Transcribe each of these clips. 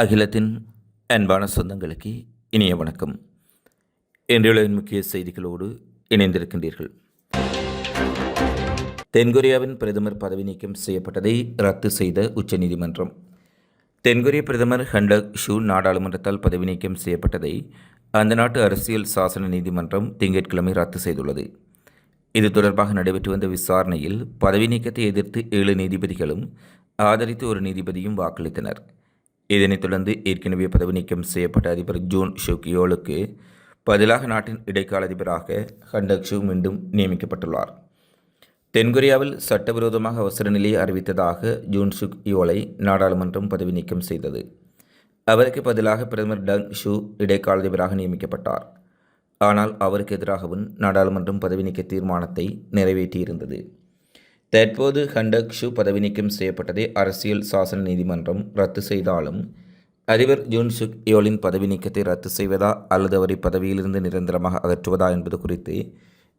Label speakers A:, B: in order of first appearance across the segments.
A: அகிலத்தின் அன்பான சொந்தங்களுக்கு இனிய வணக்கம். இன்றைய முக்கிய செய்திகளோடு இணைந்திருக்கின்றீர்கள். தென்கொரியாவின் பிரதமர் பதவி நீக்கம் செய்யப்பட்டதை ரத்து செய்த உச்சநீதிமன்றம். தென்கொரிய பிரதமர் ஹண்டக் ஷூ நாடாளுமன்றத்தால் பதவி நீக்கம் செய்யப்பட்டதை அந்த நாட்டு அரசியல் சாசன நீதிமன்றம் திங்கட்கிழமை ரத்து செய்துள்ளது. இது தொடர்பாக நடைபெற்று வந்த விசாரணையில் பதவி நீக்கத்தை எதிர்த்து ஏழு நீதிபதிகளும் ஆதரித்து ஒரு நீதிபதியும் வாக்களித்தனர். இதனைத் தொடர்ந்து ஏற்கனவே பதவி நீக்கம் செய்யப்பட்ட அதிபர் ஜூன் ஷோக்கியோலுக்கு பதிலாக நாட்டின் இடைக்கால அதிபராக ஹண்டக் ஷூ மீண்டும் நியமிக்கப்பட்டுள்ளார். தென்கொரியாவில் சட்டவிரோதமாக அவசர நிலையை அறிவித்ததாக ஜூன் சுக் யோலை நாடாளுமன்றம் பதவி நீக்கம் செய்தது. அவருக்கு பதிலாக பிரதமர் டங் ஷூ இடைக்கால அதிபராக நியமிக்கப்பட்டார். ஆனால் அவருக்கு எதிராகவும் நாடாளுமன்றம் பதவி நீக்க தீர்மானத்தை நிறைவேற்றியிருந்தது. தற்போது ஹண்டக்ஷு பதவி நீக்கம் செய்யப்பட்டதை அரசியல் சாசன நீதிமன்றம் ரத்து செய்தாலும் அதிபர் ஜூன் சுக் யோலின் பதவி நீக்கத்தை ரத்து செய்வதா அல்லது அவரை பதவியிலிருந்து நிரந்தரமாக அகற்றுவதா என்பது குறித்து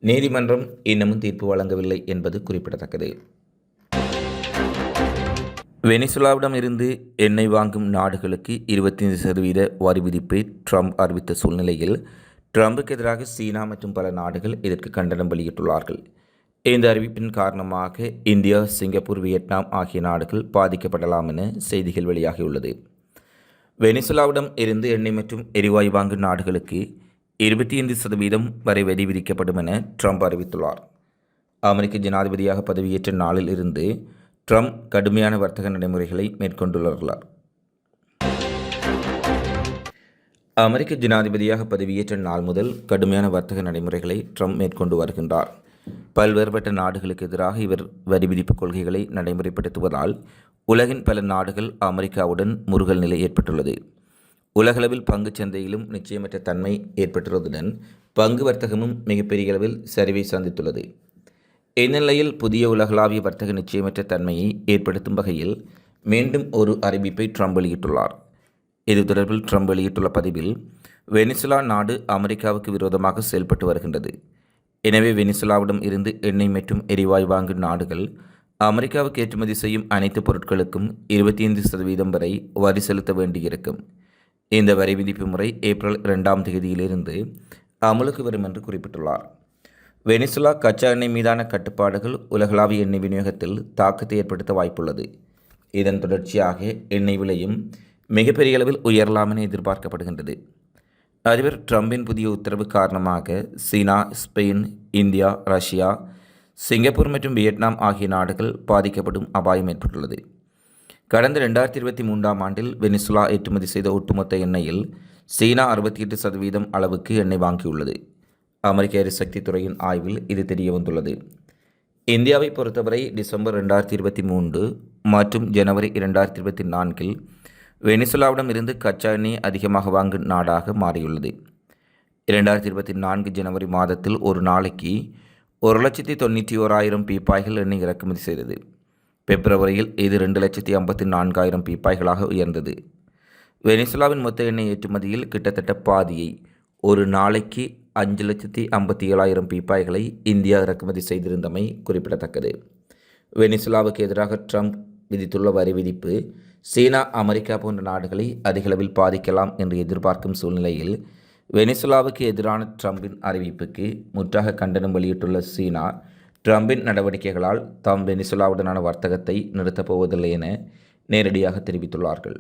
A: நீதிமன்றம் இன்னமும் தீர்ப்பு வழங்கவில்லை என்பது குறிப்பிடத்தக்கது. வெனிசுலாவிடம் இருந்து எண்ணெய் வாங்கும் நாடுகளுக்கு இருபத்தைந்து சதவீத வரி விதிப்பை ட்ரம்ப் அறிவித்த சூழ்நிலையில் ட்ரம்புக்கு எதிராக சீனா மற்றும் பல நாடுகள் இதற்கு கண்டனம் வெளியிட்டுள்ளார்கள். இந்த அறிவிப்பின் காரணமாக இந்தியா சிங்கப்பூர் வியட்நாம் ஆகிய நாடுகள் பாதிக்கப்படலாம் என செய்திகள் வெளியாகியுள்ளது. வெனிசுலாவிடம் இருந்து எண்ணெய் மற்றும் எரிவாயு வாங்கும் நாடுகளுக்கு இருபத்தி ஐந்து சதவீதம் வரை வரி விதிக்கப்படும் என ட்ரம்ப் அறிவித்துள்ளார். அமெரிக்க ஜனாதிபதியாக பதவியேற்ற நாளில் இருந்து ட்ரம்ப் கடுமையான வர்த்தக நடைமுறைகளை மேற்கொண்டுள்ளார். அமெரிக்க ஜனாதிபதியாக பதவியேற்ற நாள் முதல் கடுமையான வர்த்தக நடைமுறைகளை ட்ரம்ப் மேற்கொண்டு வருகின்றார். பல்வேறுபட்ட நாடுகளுக்கு எதிராக இவர் வரி விதிப்பு கொள்கைகளை நடைமுறைப்படுத்துவதால் உலகின் பல நாடுகள் அமெரிக்காவுடன் முருகல் நிலை ஏற்பட்டுள்ளது. உலகளவில் பங்கு சந்தையிலும் நிச்சயமற்ற தன்மை ஏற்பட்டுள்ளதுடன் பங்கு வர்த்தகமும் மிகப்பெரிய அளவில் சரிவை சந்தித்துள்ளது இந்நிலையில் புதிய உலகளாவிய வர்த்தக நிச்சயமற்ற தன்மையை ஏற்படுத்தும் வகையில் மீண்டும் ஒரு அறிவிப்பை ட்ரம்ப் வெளியிட்டுள்ளார். இது தொடர்பில் ட்ரம்ப் வெளியிட்டுள்ள பதிவில் வெனிசுலா நாடு அமெரிக்காவுக்கு விரோதமாக செயல்பட்டு வருகின்றது. எனவே வெனிசுலாவிடம் இருந்து எண்ணெய் மற்றும் எரிவாயு வாங்கும் நாடுகள் அமெரிக்காவுக்கு ஏற்றுமதி செய்யும் அனைத்து பொருட்களுக்கும் இருபத்தி ஐந்து சதவீதம் வரை வரி செலுத்த வேண்டியிருக்கும். இந்த வரி விதிப்பு முறை ஏப்ரல் இரண்டாம் தேதியிலிருந்து அமலுக்கு வரும் என்று குறிப்பிட்டுள்ளார். வெனிசுலா கச்சா எண்ணெய் மீதான கட்டுப்பாடுகள் உலகளாவிய எண்ணெய் விநியோகத்தில் தாக்கத்தை ஏற்படுத்த வாய்ப்புள்ளது. இதன் தொடர்ச்சியாக எண்ணெய் விலையும் மிகப்பெரிய அளவில் உயரலாம் என எதிர்பார்க்கப்படுகின்றது. அதிபர் ட்ரம்பின் புதிய உத்தரவு காரணமாக China Spain India Russia Singapore மற்றும் வியட்நாம் ஆகிய நாடுகள் பாதிக்கப்படும் அபாயம் ஏற்பட்டுள்ளது. கடந்த ரெண்டாயிரத்தி இருபத்தி மூன்றாம் ஆண்டில் வெனிசுலா ஏற்றுமதி செய்த ஒட்டுமொத்த எண்ணெயில் சீனா அறுபத்தி எட்டு சதவீதம் அளவுக்கு எண்ணெய் வாங்கியுள்ளது. அமெரிக்க எரிசக்தி துறையின் ஆய்வில் இது தெரிய வந்துள்ளது. இந்தியாவை பொறுத்தவரை டிசம்பர் ரெண்டாயிரத்தி இருபத்தி மூன்று மற்றும் ஜனவரி இரண்டாயிரத்தி இருபத்தி நான்கில் வெனிசுலாவிடம் இருந்து கச்சா எண்ணெய் அதிகமாக வாங்கும் நாடாக மாறியுள்ளது. இரண்டாயிரத்தி இருபத்தி நான்கு ஜனவரி மாதத்தில் ஒரு நாளைக்கு ஒரு லட்சத்தி தொண்ணூற்றி ஓராயிரம் பீப்பாய்கள் எண்ணெய் இறக்குமதி செய்தது. பிப்ரவரியில் இது ரெண்டு லட்சத்தி ஐம்பத்தி நான்காயிரம் பீப்பாய்களாக உயர்ந்தது. வெனிசுலாவின் மொத்த எண்ணெய் ஏற்றுமதியில் கிட்டத்தட்ட பாதியை ஒரு நாளைக்கு அஞ்சு லட்சத்தி ஐம்பத்தி ஏழாயிரம் பீப்பாய்களை இந்தியா இறக்குமதி செய்திருந்தமை குறிப்பிடத்தக்கது. வெனிசுலாவுக்கு எதிராக ட்ரம்ப் விதித்துள்ள வரி விதிப்பு சீனா அமெரிக்கா போன்ற நாடுகளை அதிகளவில் பாதிக்கலாம் என்று எதிர்பார்க்கும் சூழ்நிலையில் வெனிசுலாவுக்கு எதிரான ட்ரம்பின் அறிவிப்புக்கு முற்றாக கண்டனம் வெளியிட்டுள்ள சீனா ட்ரம்பின் நடவடிக்கைகளால் தாம் வெனிசுலாவுடனான வர்த்தகத்தை நிறுத்தப் போவதில்லை என நேரடியாக தெரிவித்துள்ளார்கள்.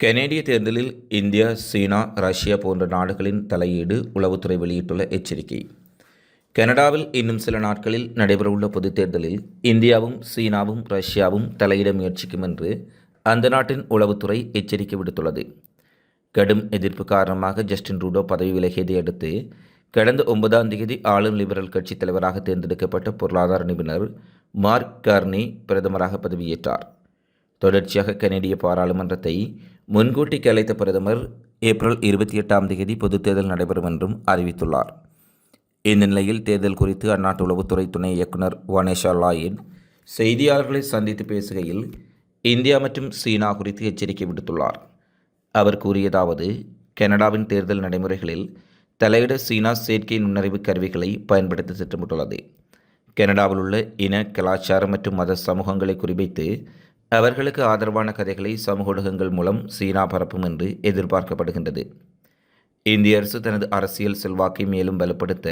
A: கனேடிய தேர்தலில் இந்தியா சீனா ரஷ்யா போன்ற நாடுகளின் தலையீடு உளவுத்துறை வெளியிட்டுள்ள எச்சரிக்கை. கனடாவில் இன்னும் சில நாட்களில் நடைபெறவுள்ள பொதுத் தேர்தலில் இந்தியாவும் சீனாவும் ரஷ்யாவும் தலையிட முயற்சிக்கும் என்று அந்த நாட்டின் உளவுத்துறை எச்சரிக்கை விடுத்துள்ளது. கடும் எதிர்ப்பு காரணமாக ஜஸ்டின் ரூடோ பதவி விலகியதை அடுத்து கடந்த ஒன்பதாம் தேதி ஆளும் லிபரல் கட்சி தலைவராக தேர்ந்தெடுக்கப்பட்ட பொருளாதார நிபுணர் மார்க் கார்னி பிரதமராக பதவியேற்றார். தொடர்ச்சியாக கனேடிய பாராளுமன்றத்தை முன்கூட்டி கலைத்த பிரதமர் ஏப்ரல் இருபத்தி எட்டாம் தேதி பொதுத் தேர்தல் நடைபெறும் என்றும் அறிவித்துள்ளார். இந்த நிலையில் தேர்தல் குறித்து அந்நாட்டு உளவுத்துறை துணை இயக்குனர் வனேஷா லாயின் செய்தியாளர்களை சந்தித்து பேசுகையில் இந்தியா மற்றும் சீனா குறித்து எச்சரிக்கை விடுத்துள்ளார். அவர் கூறியதாவது கனடாவின் தேர்தல் நடைமுறைகளில் தலையிட சீனா செயற்கை நுண்ணறிவு கருவிகளை பயன்படுத்த திட்டமிட்டுள்ளது. கனடாவில் உள்ள இன கலாச்சாரம் மற்றும் மத சமூகங்களை குறிவைத்து அவர்களுக்கு ஆதரவான கதைகளை சமூக ஊடகங்கள் மூலம் சீனா பரப்பும் என்று எதிர்பார்க்கப்படுகின்றது. இந்திய அரசு தனது அரசியல் செல்வாக்கை மேலும் வலுப்படுத்த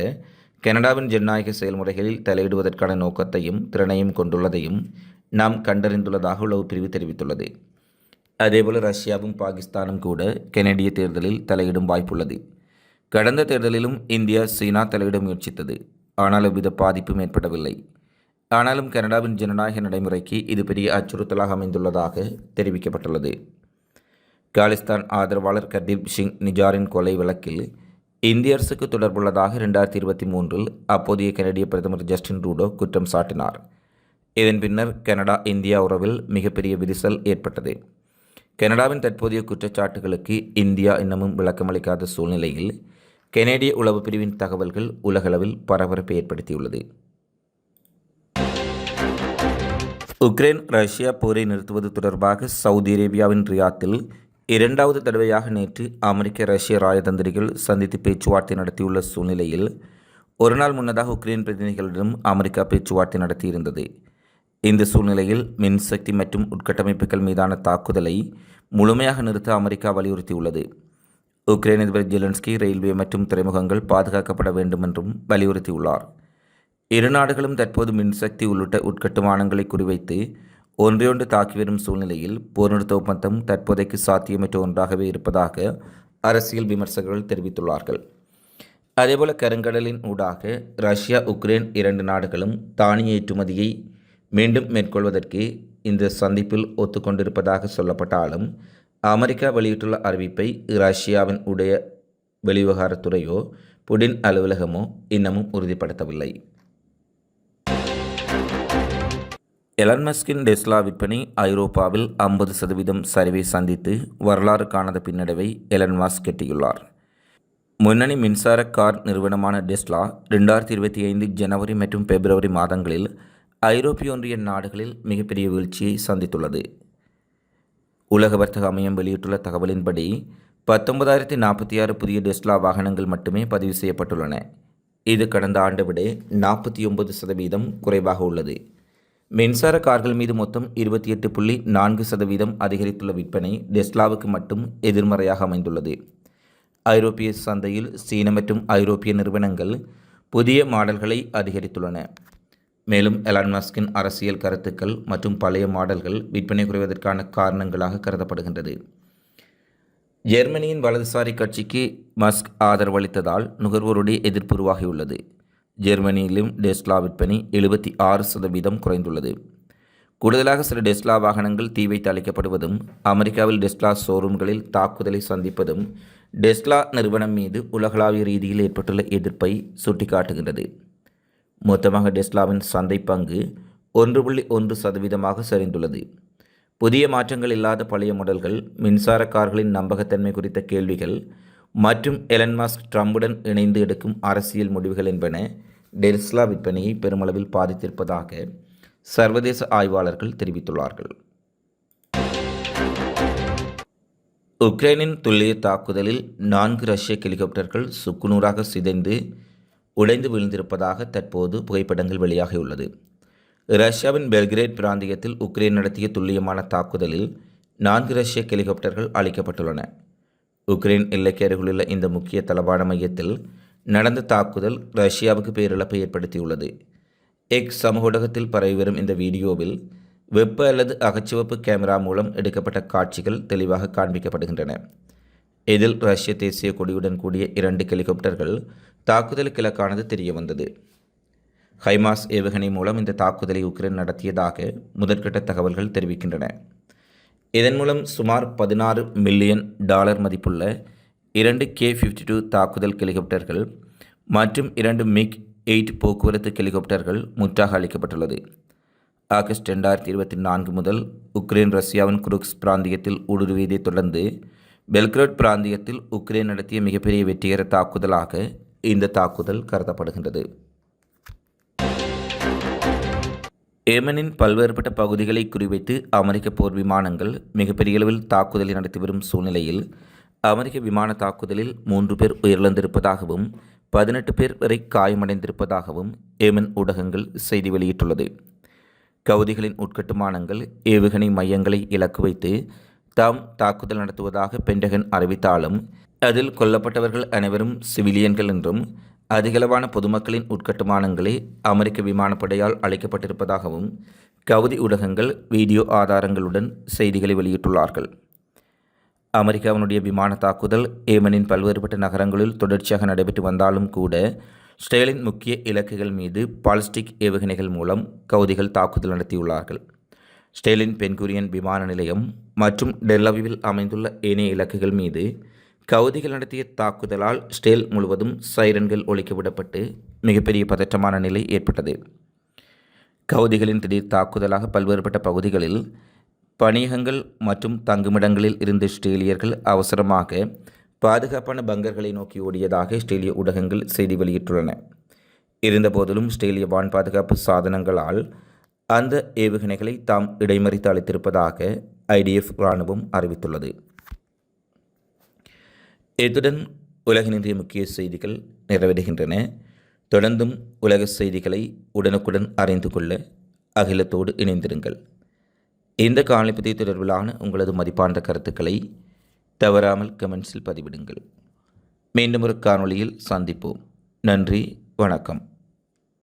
A: கனடாவின் ஜனநாயக செயல்முறைகளில் தலையிடுவதற்கான நோக்கத்தையும் திறனையும் கொண்டுள்ளதையும் நாம் கண்டறிந்துள்ளதாக உளவு பிரிவு தெரிவித்துள்ளது. அதேபோல் ரஷ்யாவும் பாகிஸ்தானும் கூட கெனடிய தேர்தலில் தலையிடும் வாய்ப்புள்ளது. கடந்த தேர்தலிலும் இந்தியா சீனா தலையிட முயற்சித்தது. ஆனால் எவ்வித பாதிப்பும் ஏற்படவில்லை. ஆனாலும் கனடாவின் ஜனநாயக நடைமுறைக்கு இது பெரிய அச்சுறுத்தலாக அமைந்துள்ளதாக தெரிவிக்கப்பட்டுள்ளது. காலிஸ்தான் ஆதரவாளர் கர்தீப் சிங் நிஜாரின் கொலை வழக்கில் இந்திய அரசுக்கு தொடர்புள்ளதாக ரெண்டாயிரத்தி இருபத்தி மூன்றில் அப்போதைய கனடிய பிரதமர் ஜஸ்டின் ரூடோ குற்றம் சாட்டினார். இதன் பின்னர் கனடா இந்தியா உறவில் மிகப்பெரிய விரிசல் ஏற்பட்டது. கனடாவின் தற்போதைய குற்றச்சாட்டுகளுக்கு இந்தியா இன்னமும் விளக்கமளிக்காத சூழ்நிலையில் கெனேடிய உளவு பிரிவின் தகவல்கள் உலகளவில் பரபரப்பை ஏற்படுத்தியுள்ளது. உக்ரைன் ரஷ்யா போரை நிறுத்துவது தொடர்பாக சவுதி அரேபியாவின் ரியாத்தில் இரண்டாவது தடவையாக நேற்று அமெரிக்க ரஷ்ய ராஜதந்திரிகள் சந்தித்து பேச்சுவார்த்தை நடத்தியுள்ள சூழ்நிலையில் ஒருநாள் முன்னதாக உக்ரைன் பிரதிநிதிகளிடம் அமெரிக்கா பேச்சுவார்த்தை நடத்தியிருந்தது. இந்த சூழ்நிலையில் மின்சக்தி மற்றும் உட்கட்டமைப்புகள் மீதான தாக்குதலை முழுமையாக நிறுத்த அமெரிக்கா வலியுறுத்தியுள்ளது. உக்ரைன் அதிபர் ஜெலன்ஸ்கி ரயில்வே மற்றும் துறைமுகங்கள் பாதுகாக்கப்பட வேண்டும் என்றும் வலியுறுத்தியுள்ளார். இரு நாடுகளும் தற்போது மின்சக்தி உள்ளிட்ட உட்கட்டுமானங்களை குறிவைத்து ஒன்றையொன்று தாக்கி வரும் சூழ்நிலையில் போர் நிறுத்த ஒப்பந்தம் தற்போதைக்கு சாத்தியமற்ற ஒன்றாகவே இருப்பதாக அரசியல் விமர்சகர்கள் தெரிவித்துள்ளார்கள். அதேபோல கருங்கடலின் ஊடாக ரஷ்யா உக்ரைன் இரண்டு நாடுகளும் தானிய ஏற்றுமதியை மீண்டும் மேற்கொள்வதற்கு இந்த சந்திப்பில் ஒத்துக்கொண்டிருப்பதாக சொல்லப்பட்டாலும் அமெரிக்கா வெளியிட்டுள்ள அறிவிப்பை ரஷ்யாவின் உடைய வெளிவிவகாரத்துறையோ புடின் அலுவலகமோ இன்னமும் உறுதிப்படுத்தவில்லை. எலன் மஸ்கின் டெஸ்லா விற்பனை ஐரோப்பாவில் ஐம்பது சதவீதம் சரிவை சந்தித்து வரலாறு காணாத பின்னடைவை எலன் மாஸ்க் எட்டியுள்ளார் முன்னணி மின்சார கார் நிறுவனமான டெஸ்லா ரெண்டாயிரத்தி இருபத்தி ஐந்து ஜனவரி மற்றும் பிப்ரவரி மாதங்களில் ஐரோப்பிய ஒன்றிய நாடுகளில் மிகப்பெரிய வீழ்ச்சியை சந்தித்துள்ளது. உலக வர்த்தக அமையம் வெளியிட்டுள்ள தகவலின்படி பத்தொன்பதாயிரத்தி நாற்பத்தி ஆறு புதிய டெஸ்லா வாகனங்கள் மட்டுமே பதிவு செய்யப்பட்டுள்ளன. இது கடந்த ஆண்டு விட நாற்பத்தி ஒன்பது சதவீதம் குறைவாக உள்ளது. மின்சார கார்கள் மீது மொத்தம் இருபத்தி எட்டு புள்ளி நான்கு சதவீதம் அதிகரித்துள்ள விற்பனை டெஸ்லாவுக்கு மட்டும் எதிர்மறையாக அமைந்துள்ளது. ஐரோப்பிய சந்தையில் சீன மற்றும் ஐரோப்பிய நிறுவனங்கள் புதிய மாடல்களை அதிகரித்துள்ளன. மேலும் எலான் மஸ்கின் அரசியல் கருத்துக்கள் மற்றும் பழைய மாடல்கள் விற்பனை குறைவதற்கான காரணங்களாக கருதப்படுகின்றது. ஜெர்மனியின் வலதுசாரி கட்சிக்கு மஸ்க் ஆதரவளித்ததால் நுகர்வோருடைய எதிர்ப்பு உருவாகியுள்ளது. ஜெர்மனியிலும் டெஸ்லா விற்பனை எழுபத்தி ஆறு சதவீதம் குறைந்துள்ளது. கூடுதலாக சில டெஸ்லா வாகனங்கள் தீ வைத்து அளிக்கப்படுவதும் அமெரிக்காவில் டெஸ்லா ஷோரூம்களில் தாக்குதலை சந்திப்பதும் டெஸ்லா நிறுவனம் மீது உலகளாவிய ரீதியில் ஏற்பட்டுள்ள எதிர்ப்பை சுட்டிக்காட்டுகின்றது. மொத்தமாக டெஸ்லாவின் சந்தை பங்கு ஒன்று புள்ளி ஒன்று சதவீதமாக சரிந்துள்ளது. புதிய மாற்றங்கள் இல்லாத பழைய மாடல்கள் மின்சார கார்களின் நம்பகத்தன்மை குறித்த கேள்விகள் மற்றும் எலன் மாஸ்க் ட்ரம்புடன் இணைந்து எடுக்கும் அரசியல் முடிவுகள் என்பன டெல்ஸ்லா விற்பனையை பெருமளவில் பாதித்திருப்பதாக சர்வதேச ஆய்வாளர்கள் தெரிவித்துள்ளார்கள். உக்ரைனின் துல்லிய தாக்குதலில் நான்கு ரஷ்ய ஹெலிகாப்டர்கள் சுக்குநூறாக சிதைந்து உடைந்து விழுந்திருப்பதாக தற்போது புகைப்படங்கள் வெளியாகியுள்ளது. ரஷ்யாவின் பெல்கிரேட் பிராந்தியத்தில் உக்ரைன் நடத்திய துல்லியமான தாக்குதலில் நான்கு ரஷ்ய ஹெலிகாப்டர்கள் அளிக்கப்பட்டுள்ளன உக்ரைன் எல்லைக்கு அருகிலுள்ள இந்த முக்கிய தளவாட மையத்தில் நடந்த தாக்குதல் ரஷ்யாவுக்கு பேரிழப்பை ஏற்படுத்தியுள்ளது. எக்ஸ் சமூக ஊடகத்தில் பரவி வரும் இந்த வீடியோவில் வெப்ப அல்லது அகச்சிவப்பு கேமரா மூலம் எடுக்கப்பட்ட காட்சிகள் தெளிவாக காண்பிக்கப்படுகின்றன. இதில் ரஷ்ய தேசிய கொடியுடன் கூடிய இரண்டு ஹெலிகாப்டர்கள் தாக்குதலுக்கு இலக்கானது தெரிய வந்தது ஹைமாஸ் ஏவுகணை மூலம் இந்த தாக்குதலை உக்ரைன் நடத்தியதாக முதற்கட்ட தகவல்கள் தெரிவிக்கின்றன. இதன் மூலம் சுமார் பதினாறு மில்லியன் டாலர் மதிப்புள்ள இரண்டு கே ஃபிஃப்டி டூ தாக்குதல் ஹெலிகாப்டர்கள் மற்றும் இரண்டு மிக் எயிட் போக்குவரத்து ஹெலிகாப்டர்கள் முற்றாக அளிக்கப்பட்டுள்ளது. ஆகஸ்ட் ரெண்டாயிரத்தி இருபத்தி நான்கு முதல் உக்ரைன் ரஷ்யாவின் குருக்ஸ் பிராந்தியத்தில் ஊடுருவியதைத் தொடர்ந்து பெல்கிரோட் பிராந்தியத்தில் உக்ரைன் நடத்திய மிகப்பெரிய வெற்றிகர தாக்குதலாக இந்த தாக்குதல் கருதப்படுகின்றது. ஏமனின் பல்வேறுபட்ட பகுதிகளை குறிவைத்து அமெரிக்க போர் விமானங்கள் மிகப்பெரிய அளவில் தாக்குதலை நடத்தி வரும் சூழ்நிலையில் அமெரிக்க விமான தாக்குதலில் மூன்று பேர் உயிரிழந்திருப்பதாகவும் பதினெட்டு பேர் வரை காயமடைந்திருப்பதாகவும் ஏமன் ஊடகங்கள் செய்தி வெளியிட்டுள்ளது. கவுதிகளின் உட்கட்டுமானங்கள் ஏவுகணை மையங்களை இலக்கு வைத்து தாம் தாக்குதல் நடத்துவதாக பென்டகன் அறிவித்தாலும் அதில் கொல்லப்பட்டவர்கள் அனைவரும் சிவிலியன்கள் என்றும் அதிகளவான பொதுமக்களின் உட்கட்டுமானங்களே அமெரிக்க விமானப்படையால் அழைக்கப்பட்டிருப்பதாகவும் கவுதி ஊடகங்கள் வீடியோ ஆதாரங்களுடன் செய்திகளை வெளியிட்டுள்ளார்கள். அமெரிக்காவினுடைய விமான தாக்குதல் ஏமனின் பல்வேறுபட்ட நகரங்களில் தொடர்ச்சியாக நடைபெற்று வந்தாலும் கூட ஸ்டேலின் முக்கிய இலக்குகள் மீது பாலிஸ்டிக் ஏவுகணைகள் மூலம் கவுதிகள் தாக்குதல் நடத்தியுள்ளார்கள். ஸ்டேலின் பென்குரியன் விமான நிலையம் மற்றும் டெல்லவிவில் அமைந்துள்ள ஏனைய இலக்குகள் மீது கவுதிகள் நடத்திய தாக்குதலால் ஸ்டேல் முழுவதும் சைரன்கள் ஒழிக்க விடப்பட்டு மிகப்பெரிய பதற்றமான நிலை ஏற்பட்டது. கவுதிகளின் திடீர் தாக்குதலாக பல்வேறுபட்ட பகுதிகளில் பணியகங்கள் மற்றும் தங்குமிடங்களில் இருந்த ஸ்டேலியர்கள் அவசரமாக பாதுகாப்பான பங்கர்களை நோக்கி ஓடியதாக ஸ்ட்ரேலிய ஊடகங்கள் செய்தி வெளியிட்டுள்ளன. இருந்தபோதிலும் ஸ்ட்ரேலிய வான் பாதுகாப்பு சாதனங்களால் அந்த ஏவுகணைகளை தாம் இடைமறித்து அளித்திருப்பதாக ஐடிஎஃப் இராணுவம் அறிவித்துள்ளது. இத்துடன் உலகினின்றைய முக்கிய செய்திகள் நிறைவேறுகின்றன தொடர்ந்தும் உலக செய்திகளை உடனுக்குடன் அறிந்து கொள்ள அகிலத்தோடு இணைந்திருங்கள். இந்த காணொலி தொடர்பிலான உங்களது மதிப்பார்ந்த கருத்துக்களை தவறாமல் கமெண்ட்ஸில் பதிவிடுங்கள். மீண்டும் ஒரு காணொளியில் சந்திப்போம். நன்றி வணக்கம்.